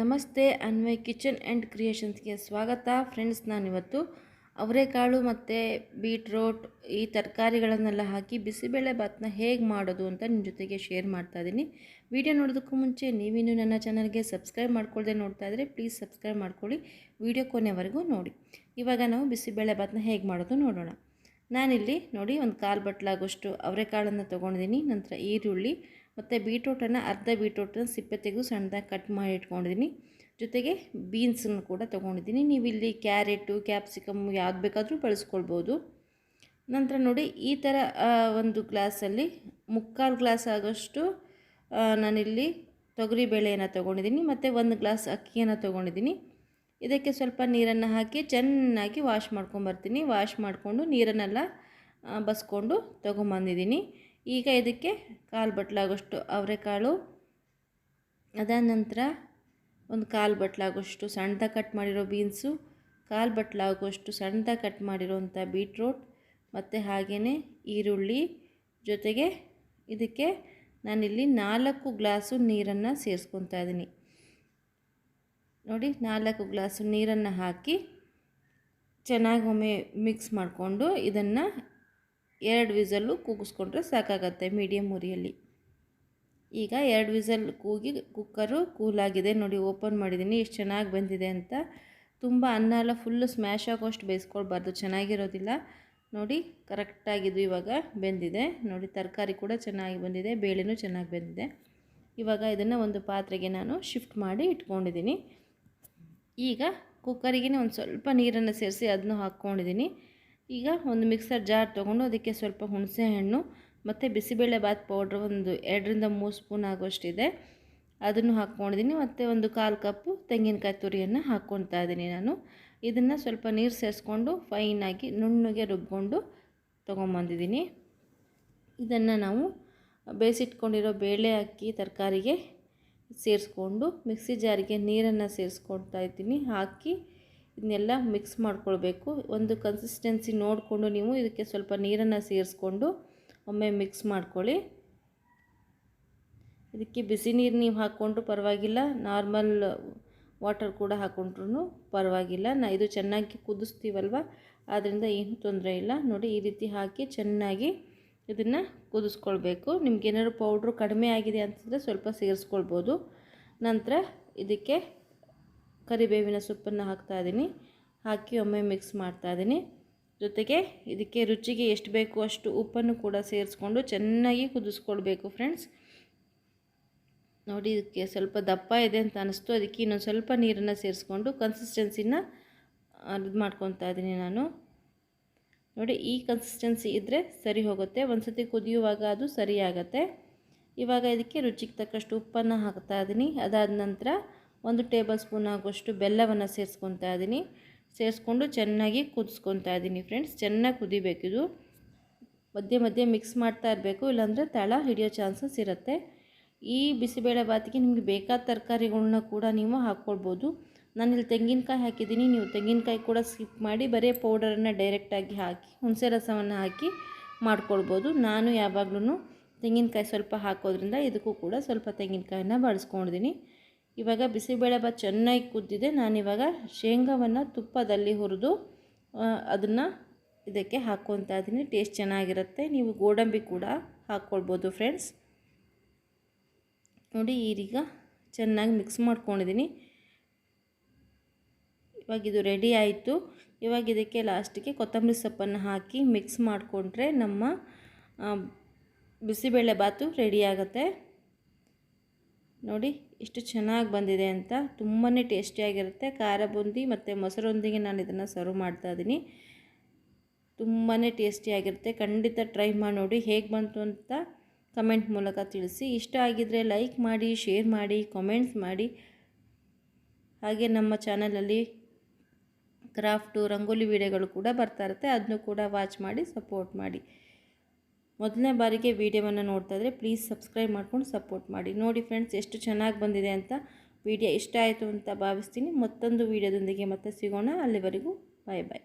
ನಮಸ್ತೆ, Anvay kitchen and ಕ್ರಿಯೇಷನ್ಸ್ಗೆ ಸ್ವಾಗತ. Friends, ನಾನಿವತ್ತು ಅವರೆಕಾಳು ಮತ್ತು ಬೀಟ್ರೋಟ್ ಈ ತರಕಾರಿಗಳನ್ನೆಲ್ಲ ಹಾಕಿ ಬಿಸಿಬೇಳೆ ಭಾತ್ನ ಹೇಗೆ ಮಾಡೋದು ಅಂತ ನಿಮ್ಮ ಜೊತೆಗೆ ಶೇರ್ ಮಾಡ್ತಾ ಇದ್ದೀನಿ. ವಿಡಿಯೋ ನೋಡೋದಕ್ಕೂ ಮುಂಚೆ ನೀವಿನ್ನೂ ನನ್ನ ಚಾನಲ್ಗೆ ಸಬ್ಸ್ಕ್ರೈಬ್ ಮಾಡ್ಕೊಳ್ಳದೆ ನೋಡ್ತಾ ಇದ್ದರೆ ಪ್ಲೀಸ್ ಸಬ್ಸ್ಕ್ರೈಬ್ ಮಾಡ್ಕೊಳ್ಳಿ. ವಿಡಿಯೋ ಕೊನೆವರೆಗೂ ನೋಡಿ. ಇವಾಗ ನಾವು ಬಿಸಿಬೇಳೆ ಭಾತ್ನ ಹೇಗೆ ಮಾಡೋದು ನೋಡೋಣ. ನಾನಿಲ್ಲಿ ನೋಡಿ ಒಂದು ಕಾಲು ಬಟ್ಲಾಗೋಷ್ಟು ಅವರೆಕಾಳನ್ನು ತೊಗೊಂಡಿದ್ದೀನಿ ನಂತರ ಈರುಳ್ಳಿ ಮತ್ತು ಬೀಟ್ರೋಟನ್ನು ಅರ್ಧ ಬೀಟ್ರೋಟನ್ನು ಸಿಪ್ಪೆ ತೆಗೆದು ಸಣ್ಣದಾಗಿ ಕಟ್ ಮಾಡಿ ಇಟ್ಕೊಂಡಿದ್ದೀನಿ. ಜೊತೆಗೆ ಬೀನ್ಸನ್ನು ಕೂಡ ತೊಗೊಂಡಿದ್ದೀನಿ. ನೀವು ಇಲ್ಲಿ ಕ್ಯಾರೆಟು, ಕ್ಯಾಪ್ಸಿಕಮ್ ಯಾವ್ದು ಬೇಕಾದರೂ ಬಳಸ್ಕೊಳ್ಬೋದು. ನಂತರ ನೋಡಿ, ಈ ಥರ ಒಂದು ಗ್ಲಾಸಲ್ಲಿ ಮುಕ್ಕಾಲು ಗ್ಲಾಸ್ ಆಗೋಷ್ಟು ನಾನಿಲ್ಲಿ ತೊಗರಿ ಬೇಳೆಯನ್ನು ತೊಗೊಂಡಿದ್ದೀನಿ. ಮತ್ತು ಒಂದು ಗ್ಲಾಸ್ ಅಕ್ಕಿಯನ್ನು ತೊಗೊಂಡಿದ್ದೀನಿ. ಇದಕ್ಕೆ ಸ್ವಲ್ಪ ನೀರನ್ನು ಹಾಕಿ ಚೆನ್ನಾಗಿ ವಾಶ್ ಮಾಡ್ಕೊಂಬರ್ತೀನಿ. ವಾಶ್ ಮಾಡಿಕೊಂಡು ನೀರನ್ನೆಲ್ಲ ಬಸ್ಕೊಂಡು ತೊಗೊಂಬಂದಿದ್ದೀನಿ. ಈಗ ಇದಕ್ಕೆ ಕಾಲು ಬಟ್ಲಾಗೋಷ್ಟು ಅವರೆಕಾಳು, ಅದಾದ ನಂತರ ಒಂದು ಕಾಲು ಬಟ್ಲಾಗೋಷ್ಟು ಸಣ್ಣದಾಗಿ ಕಟ್ ಮಾಡಿರೋ ಬೀನ್ಸು, ಕಾಲು ಬಟ್ಲಾಗೋಷ್ಟು ಸಣ್ಣದಾಗಿ ಕಟ್ ಮಾಡಿರೋಂಥ ಬೀಟ್ರೋಟ್, ಮತ್ತು ಹಾಗೆಯೇ ಈರುಳ್ಳಿ ಜೊತೆಗೆ ಇದಕ್ಕೆ ನಾನಿಲ್ಲಿ ನಾಲ್ಕು ಗ್ಲಾಸು ನೀರನ್ನು ಸೇರಿಸ್ಕೊತಾ ಇದ್ದೀನಿ. ನೋಡಿ, ನಾಲ್ಕು ಗ್ಲಾಸು ನೀರನ್ನು ಹಾಕಿ ಚೆನ್ನಾಗಿ ಒಮ್ಮೆ ಮಿಕ್ಸ್ ಮಾಡಿಕೊಂಡು ಇದನ್ನು ಎರಡು ವಿಸಲ್ಲು ಕೂಗಿಸ್ಕೊಂಡ್ರೆ ಸಾಕಾಗತ್ತೆ ಮೀಡಿಯಮ್ ಉರಿಯಲ್ಲಿ. ಈಗ ಎರಡು ವಿಸಲ್ ಕೂಗಿ ಕುಕ್ಕರು ಕೂಲಾಗಿದೆ. ನೋಡಿ, ಓಪನ್ ಮಾಡಿದ್ದೀನಿ. ಎಷ್ಟು ಚೆನ್ನಾಗಿ ಬಂದಿದೆ ಅಂತ. ತುಂಬ ಅನ್ನ ಎಲ್ಲ ಫುಲ್ಲು ಸ್ಮ್ಯಾಶ್ ಆಗೋಷ್ಟು ಬೇಯಿಸ್ಕೊಳ್ಬಾರ್ದು. ಚೆನ್ನಾಗಿರೋದಿಲ್ಲ. ನೋಡಿ, ಕರೆಕ್ಟಾಗಿದ್ದು ಇವಾಗ ಬೆಂದಿದೆ. ನೋಡಿ, ತರಕಾರಿ ಕೂಡ ಚೆನ್ನಾಗಿ ಬಂದಿದೆ. ಬೇಳೆನೂ ಚೆನ್ನಾಗಿ ಬೆಂದಿದೆ. ಇವಾಗ ಇದನ್ನು ಒಂದು ಪಾತ್ರೆಗೆ ನಾನು ಶಿಫ್ಟ್ ಮಾಡಿ ಇಟ್ಕೊಂಡಿದ್ದೀನಿ. ಈಗ ಕುಕ್ಕರಿಗೆ ಒಂದು ಸ್ವಲ್ಪ ನೀರನ್ನು ಸೇರಿಸಿ ಅದನ್ನು ಹಾಕ್ಕೊಂಡಿದ್ದೀನಿ. ಈಗ ಒಂದು ಮಿಕ್ಸರ್ ಜಾರ್ ತೊಗೊಂಡು ಅದಕ್ಕೆ ಸ್ವಲ್ಪ ಹುಣಸೆಹಣ್ಣು ಮತ್ತು ಬಿಸಿಬೇಳೆ ಬಾತ್ ಪೌಡ್ರ್ ಒಂದು ಎರಡರಿಂದ ಮೂರು ಸ್ಪೂನ್ ಆಗೋಷ್ಟಿದೆ. ಅದನ್ನು ಹಾಕ್ಕೊಂಡಿದ್ದೀನಿ. ಮತ್ತು ಒಂದು ಕಾಲು ಕಪ್ಪು ತೆಂಗಿನಕಾಯಿ ತುರಿಯನ್ನು ಹಾಕ್ಕೊಳ್ತಾ ಇದ್ದೀನಿ ನಾನು. ಇದನ್ನು ಸ್ವಲ್ಪ ನೀರು ಸೇರಿಸ್ಕೊಂಡು ಫೈನಾಗಿ ನುಣ್ಣಗೆ ರುಬ್ಕೊಂಡು ತೊಗೊಂಬಂದಿದ್ದೀನಿ. ಇದನ್ನು ನಾವು ಬೇಯಿಸಿಟ್ಕೊಂಡಿರೋ ಬೇಳೆ, ಅಕ್ಕಿ, ತರಕಾರಿಗೆ ಸೇರಿಸ್ಕೊಂಡು ಮಿಕ್ಸಿ ಜಾರಿಗೆ ನೀರನ್ನು ಸೇರಿಸ್ಕೊಳ್ತಾ ಇದ್ದೀನಿ. ಹಾಕಿ ಇದನ್ನೆಲ್ಲ ಮಿಕ್ಸ್ ಮಾಡ್ಕೊಳ್ಬೇಕು. ಒಂದು ಕನ್ಸಿಸ್ಟೆನ್ಸಿ ನೋಡಿಕೊಂಡು ನೀವು ಇದಕ್ಕೆ ಸ್ವಲ್ಪ ನೀರನ್ನು ಸೇರಿಸ್ಕೊಂಡು ಒಮ್ಮೆ ಮಿಕ್ಸ್ ಮಾಡ್ಕೊಳ್ಳಿ. ಇದಕ್ಕೆ ಬಿಸಿ ನೀರು ನೀವು ಹಾಕ್ಕೊಂಡ್ರೂ ಪರವಾಗಿಲ್ಲ. ನಾರ್ಮಲ್ ವಾಟರ್ ಕೂಡ ಹಾಕ್ಕೊಂಡ್ರೂ ಪರವಾಗಿಲ್ಲ. ನಾ ಇದು ಚೆನ್ನಾಗಿ ಕುದಿಸ್ತೀವಲ್ವ? ಆದ್ದರಿಂದ ಏನು ತೊಂದರೆ ಇಲ್ಲ. ನೋಡಿ ಈ ರೀತಿ ಹಾಕಿ ಚೆನ್ನಾಗಿ ಇದನ್ನು ಕುದಿಸ್ಕೊಳ್ಬೇಕು. ನಿಮ್ಗೇನಾದ್ರು ಪೌಡ್ರು ಕಡಿಮೆ ಆಗಿದೆ ಅಂತಂದರೆ ಸ್ವಲ್ಪ ಸೇರಿಸ್ಕೊಳ್ಬೋದು. ನಂತರ ಇದಕ್ಕೆ ಕರಿಬೇವಿನ ಸೊಪ್ಪನ್ನು ಹಾಕ್ತಾಯಿದ್ದೀನಿ ಹಾಕಿ ಒಮ್ಮೆ ಮಿಕ್ಸ್ ಮಾಡ್ತಾಯಿದ್ದೀನಿ ಜೊತೆಗೆ ಇದಕ್ಕೆ ರುಚಿಗೆ ಎಷ್ಟು ಬೇಕು ಅಷ್ಟು ಉಪ್ಪನ್ನು ಕೂಡ ಸೇರಿಸ್ಕೊಂಡು ಚೆನ್ನಾಗಿ ಕುದಿಸ್ಕೊಳ್ಬೇಕು ಫ್ರೆಂಡ್ಸ್ ನೋಡಿ, ಇದಕ್ಕೆ ಸ್ವಲ್ಪ ದಪ್ಪ ಇದೆ ಅಂತ ಅನ್ನಿಸ್ತು ಅದಕ್ಕೆ ಇನ್ನೊಂದು ಸ್ವಲ್ಪ ನೀರನ್ನು ಸೇರಿಸ್ಕೊಂಡು ಕನ್ಸಿಸ್ಟೆನ್ಸಿನ ಇದು ಮಾಡ್ಕೊತಾ ಇದ್ದೀನಿ ನಾನು. ನೋಡಿ, ಈ ಕನ್ಸಿಸ್ಟೆನ್ಸಿ ಇದ್ದರೆ ಸರಿ ಹೋಗುತ್ತೆ. ಒಂದು ಸತಿ ಕುದಿಯುವಾಗ ಅದು ಸರಿಯಾಗತ್ತೆ. ಇವಾಗ ಇದಕ್ಕೆ ರುಚಿಗೆ ತಕ್ಕಷ್ಟು ಉಪ್ಪನ್ನು ಹಾಕ್ತಾ ಇದ್ದೀನಿ. ಅದಾದ ನಂತರ ಒಂದು ಟೇಬಲ್ ಸ್ಪೂನ್ ಆಗುವಷ್ಟು ಬೆಲ್ಲವನ್ನು ಸೇರಿಸ್ಕೊತಾ ಇದ್ದೀನಿ. ಸೇರಿಸ್ಕೊಂಡು ಚೆನ್ನಾಗಿ ಕುದಿಸ್ಕೊತಾ ಇದ್ದೀನಿ ಫ್ರೆಂಡ್ಸ್. ಚೆನ್ನಾಗಿ ಕುದಿಬೇಕಿದು ಮಧ್ಯೆ ಮಧ್ಯೆ ಮಿಕ್ಸ್ ಮಾಡ್ತಾ ಇರಬೇಕು, ಇಲ್ಲಾಂದರೆ ತಳ ಹಿಡಿಯೋ ಚಾನ್ಸಸ್ ಇರುತ್ತೆ. ಈ ಬಿಸಿಬೇಳೆ ಬಾತಿಗೆ ನಿಮಗೆ ಬೇಕಾದ ತರಕಾರಿಗಳನ್ನ ಕೂಡ ನೀವು ಹಾಕ್ಕೊಳ್ಬೋದು. ನಾನಿಲ್ಲಿ ತೆಂಗಿನಕಾಯಿ ಹಾಕಿದ್ದೀನಿ. ನೀವು ತೆಂಗಿನಕಾಯಿ ಕೂಡ ಸ್ಕಿಪ್ ಮಾಡಿ ಬರೀ ಪೌಡರನ್ನು ಡೈರೆಕ್ಟಾಗಿ ಹಾಕಿ, ಹುಣಸೆ ರಸವನ್ನು ಹಾಕಿ ಮಾಡ್ಕೊಳ್ಬೋದು. ನಾನು ಯಾವಾಗಲೂ ತೆಂಗಿನಕಾಯಿ ಸ್ವಲ್ಪ ಹಾಕೋದ್ರಿಂದ ಇದಕ್ಕೂ ಕೂಡ ಸ್ವಲ್ಪ ತೆಂಗಿನಕಾಯನ್ನ ಬಳಸ್ಕೊಂಡಿದ್ದೀನಿ. ಇವಾಗ ಬಿಸಿಬೇಳೆಬಾತ್ ಚೆನ್ನಾಗಿ ಕುದ್ದಿದೆ. ನಾನಿವಾಗ ಶೇಂಗಾವನ್ನು ತುಪ್ಪದಲ್ಲಿ ಹುರಿದು ಅದನ್ನು ಇದಕ್ಕೆ ಹಾಕ್ಕೊತಾ ಇದ್ದೀನಿ. ಟೇಸ್ಟ್ ಚೆನ್ನಾಗಿರುತ್ತೆ. ನೀವು ಗೋಡಂಬಿ ಕೂಡ ಹಾಕ್ಕೊಳ್ಬೋದು ಫ್ರೆಂಡ್ಸ್. ನೋಡಿ ಈಗ ಚೆನ್ನಾಗಿ ಮಿಕ್ಸ್ ಮಾಡ್ಕೊಂಡಿದ್ದೀನಿ. ಇವಾಗ ಇದು ರೆಡಿ ಆಯಿತು. ಇವಾಗ ಇದಕ್ಕೆ ಲಾಸ್ಟಿಗೆ ಕೊತ್ತಂಬರಿ ಸೊಪ್ಪನ್ನು ಹಾಕಿ ಮಿಕ್ಸ್ ಮಾಡಿಕೊಂಡ್ರೆ ನಮ್ಮ ಬಿಸಿಬೇಳೆ ಬಾತು ರೆಡಿ ಆಗುತ್ತೆ. ನೋಡಿ, ಇಷ್ಟು ಚೆನ್ನಾಗಿ ಬಂದಿದೆ ಅಂತ. ತುಂಬಾ ಟೇಸ್ಟಿಯಾಗಿರುತ್ತೆ ಖಾರ ಬೂಂದಿ ಮತ್ತು ಮೊಸರೊಂದಿಗೆ ನಾನು ಇದನ್ನು ಸರ್ವ್ ಮಾಡ್ತಾಯಿದ್ದೀನಿ ತುಂಬಾ ಟೇಸ್ಟಿಯಾಗಿರುತ್ತೆ ಖಂಡಿತ ಟ್ರೈ ಮಾಡಿ ನೋಡಿ. ಹೇಗೆ ಬಂತು ಅಂತ ಕಮೆಂಟ್ ಮೂಲಕ ತಿಳಿಸಿ. ಇಷ್ಟ ಆಗಿದ್ದರೆ ಲೈಕ್ ಮಾಡಿ, ಶೇರ್ ಮಾಡಿ, ಕಾಮೆಂಟ್ಸ್ ಮಾಡಿ. ಹಾಗೆ ನಮ್ಮ ಚಾನಲಲ್ಲಿ ಕ್ರಾಫ್ಟು, ರಂಗೋಲಿ ವಿಡಿಯೋಗಳು ಕೂಡ ಬರ್ತಾ ಇರುತ್ತೆ. ಅದನ್ನು ಕೂಡ ವಾಚ್ ಮಾಡಿ, ಸಪೋರ್ಟ್ ಮಾಡಿ. ಮೊದಲನೇ ಬಾರಿಗೆ ವೀಡಿಯೋವನ್ನು ನೋಡ್ತಾ ಇದ್ದರೆ ಪ್ಲೀಸ್ ಸಬ್ಸ್ಕ್ರೈಬ್ ಮಾಡ್ಕೊಂಡು ಸಪೋರ್ಟ್ ಮಾಡಿ. ನೋಡಿ ಫ್ರೆಂಡ್ಸ್ ಎಷ್ಟು ಚೆನ್ನಾಗಿ ಬಂದಿದೆ ಅಂತ ವಿಡಿಯೋ ಇಷ್ಟ ಆಯಿತು ಅಂತ ಭಾವಿಸ್ತೀನಿ. ಮತ್ತೊಂದು ವೀಡಿಯೋದೊಂದಿಗೆ ಮತ್ತೆ ಸಿಗೋಣ. ಅಲ್ಲಿವರೆಗೂ ಬಾಯ್ ಬಾಯ್